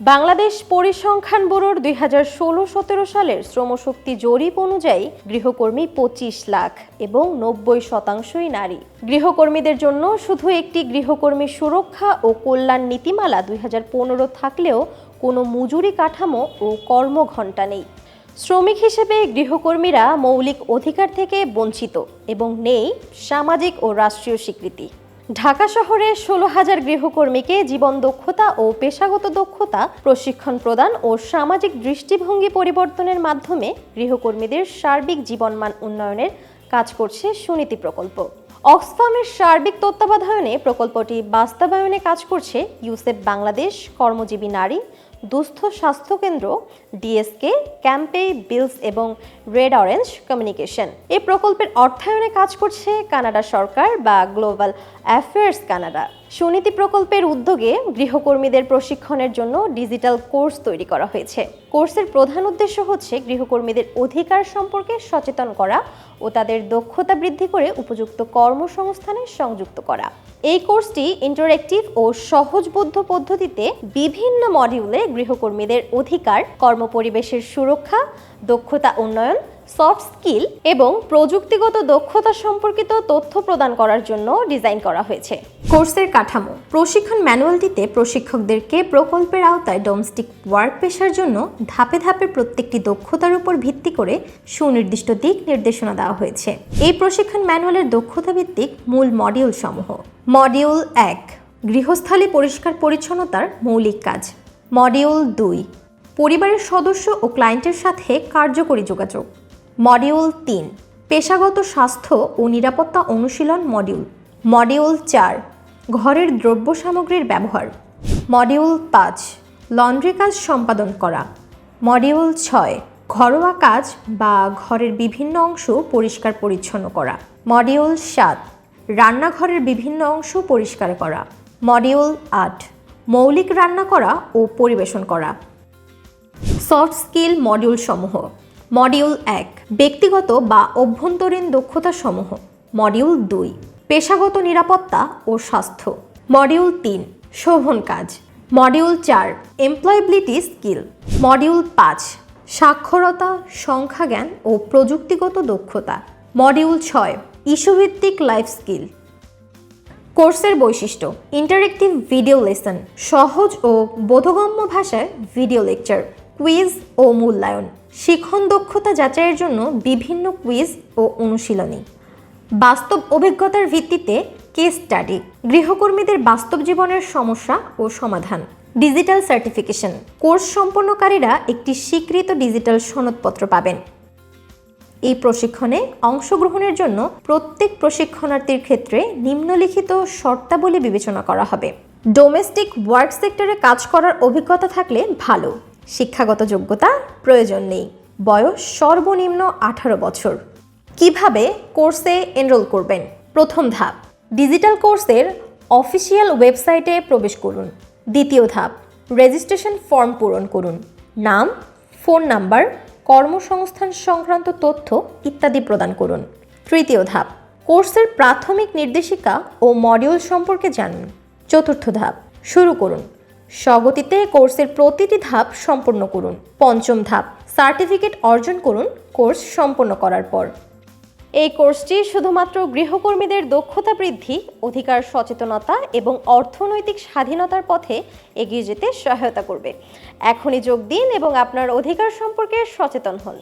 বাংলাদেশ পরিসংখ্যান ব্যুরোর দুই হাজার ষোলো সতেরো সালের শ্রমশক্তি জরিপ অনুযায়ী গৃহকর্মী পঁচিশ লাখ এবং নব্বই শতাংশই নারী। গৃহকর্মীদের জন্য শুধু একটি গৃহকর্মী সুরক্ষা ও কল্যাণ নীতিমালা দুই হাজার পনেরো থাকলেও কোনো মজুরি কাঠামো ও কর্মঘণ্টা নেই। শ্রমিক হিসেবে গৃহকর্মীরা মৌলিক অধিকার থেকে বঞ্চিত এবং নেই সামাজিক ও রাষ্ট্রীয় স্বীকৃতি। ঢাকা শহরে ষোলো হাজার গৃহকর্মীকে জীবন দক্ষতা ও পেশাগত দক্ষতা, প্রশিক্ষণ প্রদান ও সামাজিক দৃষ্টিভঙ্গি পরিবর্তনের মাধ্যমে গৃহকর্মীদের সার্বিক জীবনমান উন্নয়নের কাজ করছে সুনীতি প্রকল্প। অক্সফামের সার্বিক তত্ত্বাবধানে প্রকল্পটি বাস্তবায়নে কাজ করছে ইউসেফ বাংলাদেশ কর্মজীবী নারী দুস্থ স্বাস্থ্যকেন্দ্র ডিএসকে ক্যাম্পে বিলস এবং রেড অরেঞ্জ কমিউনিকেশন এই প্রকল্পের অর্থায়নে কাজ করছে কানাডা সরকার বা গ্লোবাল অ্যাফেয়ার্স কানাডা সুনীতি প্রকল্পের উদ্যোগে গৃহকর্মীদের প্রশিক্ষণের জন্য ডিজিটাল কোর্স তৈরি করা হয়েছে। কোর্সের প্রধান উদ্দেশ্য হচ্ছে গৃহকর্মীদের অধিকার সম্পর্কে সচেতন করা ও তাদের দক্ষতা বৃদ্ধি করে উপযুক্ত কর্মসংস্থানে সংযুক্ত করা। এই কোর্সটি ইন্টারেক্টিভ ও সহজবোধ্য পদ্ধতিতে বিভিন্ন মডিউলে গৃহকর্মীদের অধিকার, কর্মপরিবেশের সুরক্ষা, দক্ষতা উন্নয়ন সফট স্কিল এবং প্রযুক্তিগত দক্ষতা সম্পর্কিত তথ্য প্রদান করার জন্য ডিজাইন করা হয়েছে। কোর্সের কাঠামো। প্রশিক্ষণ ম্যানুয়ালটিতে প্রশিক্ষকদেরকে প্রকল্পের আওতায় ডোমেস্টিক ওয়ার্ক পেশার জন্য ধাপে ধাপে প্রত্যেকটি দক্ষতার উপর ভিত্তি করে সুনির্দিষ্ট দিক নির্দেশনা দেওয়া হয়েছে। এই প্রশিক্ষণ ম্যানুয়ালের দক্ষতা ভিত্তিক মূল মডিউল সমূহ। মডিউল এক, গৃহস্থালী পরিষ্কার পরিচ্ছন্নতার মৌলিক কাজ। মডিউল দুই, পরিবারের সদস্য ও ক্লায়েন্টের সাথে কার্যকরী যোগাযোগ। মডিউল তিন, পেশাগত স্বাস্থ্য ও নিরাপত্তা অনুশীলন মডিউল। মডিউল চার, ঘরের দ্রব্য সামগ্রীর ব্যবহার। মডিউল পাঁচ, লন্ড্রি কাজ সম্পাদন করা। মডিউল ছয়, ঘরোয়া কাজ বা ঘরের বিভিন্ন অংশ পরিষ্কার পরিচ্ছন্ন করা। মডিউল সাত, রান্নাঘরের বিভিন্ন অংশ পরিষ্কার করা। মডিউল আট, মৌলিক রান্না করা ও পরিবেশন করা। সফট স্কিল মডিউল সমূহ মডিউল এক, ব্যক্তিগত বা অভ্যন্তরীণ দক্ষতা সমূহ মডিউল দুই, পেশাগত নিরাপত্তা ও স্বাস্থ্য। মডিউল তিন, শোভন কাজ। মডিউল চার এমপ্লয়াবিলিটি স্কিল মডিউল পাঁচ, সাক্ষরতা, সংখ্যাজ্ঞান ও প্রযুক্তিগত দক্ষতা। মডিউল ছয়, ইস্যুভিত্তিক লাইফ স্কিল কোর্সের বৈশিষ্ট্য ইন্টারেক্টিভ ভিডিও লেসন সহজ ও বোধগম্য ভাষায় ভিডিও লেকচার কুইজ ও মূল্যায়ন। শিখন দক্ষতা যাচাইয়ের জন্য বিভিন্ন কুইজ ও অনুশীলনী। বাস্তব অভিজ্ঞতার ভিত্তিতে কেস স্টাডি, গৃহকর্মীদের বাস্তব জীবনের সমস্যা ও সমাধান, ডিজিটাল সার্টিফিকেশন। কোর্স সম্পন্নকারীরা একটি স্বীকৃত ডিজিটাল সনদপত্র পাবেন। এই প্রশিক্ষণে অংশগ্রহণের জন্য প্রত্যেক প্রশিক্ষণার্থীর ক্ষেত্রে নিম্নলিখিত শর্তাবলী বিবেচনা করা হবে। ডোমেস্টিক ওয়ার্ক সেক্টরে কাজ করার অভিজ্ঞতা থাকলে ভালো। শিক্ষাগত যোগ্যতা প্রয়োজন নেই। বয়স সর্বনিম্ন আঠারো বছর। কীভাবে কোর্সে এনরোল করবেন? প্রথম ধাপ, ডিজিটাল কোর্সের অফিসিয়াল ওয়েবসাইটে প্রবেশ করুন। দ্বিতীয় ধাপ, রেজিস্ট্রেশন ফর্ম পূরণ করুন। নাম, ফোন নাম্বার, কর্মসংস্থান সংক্রান্ত তথ্য ইত্যাদি প্রদান করুন। তৃতীয় ধাপ, কোর্সের প্রাথমিক নির্দেশিকা ও মডিউল সম্পর্কে জানুন। চতুর্থ ধাপ, শুরু করুন। স্বগতিতে কোর্সের প্রতিটি ধাপ সম্পন্ন করুন। পঞ্চম ধাপ, সার্টিফিকেট অর্জন করুন কোর্স সম্পন্ন করার পর। এই কোর্সটি শুধুমাত্র গৃহকর্মীদের দক্ষতা বৃদ্ধি, অধিকার সচেতনতা এবং অর্থনৈতিক স্বাধীনতার পথে এগিয়ে যেতে সহায়তা করবে। এখনই যোগ দিন এবং আপনার অধিকার সম্পর্কে সচেতন হন।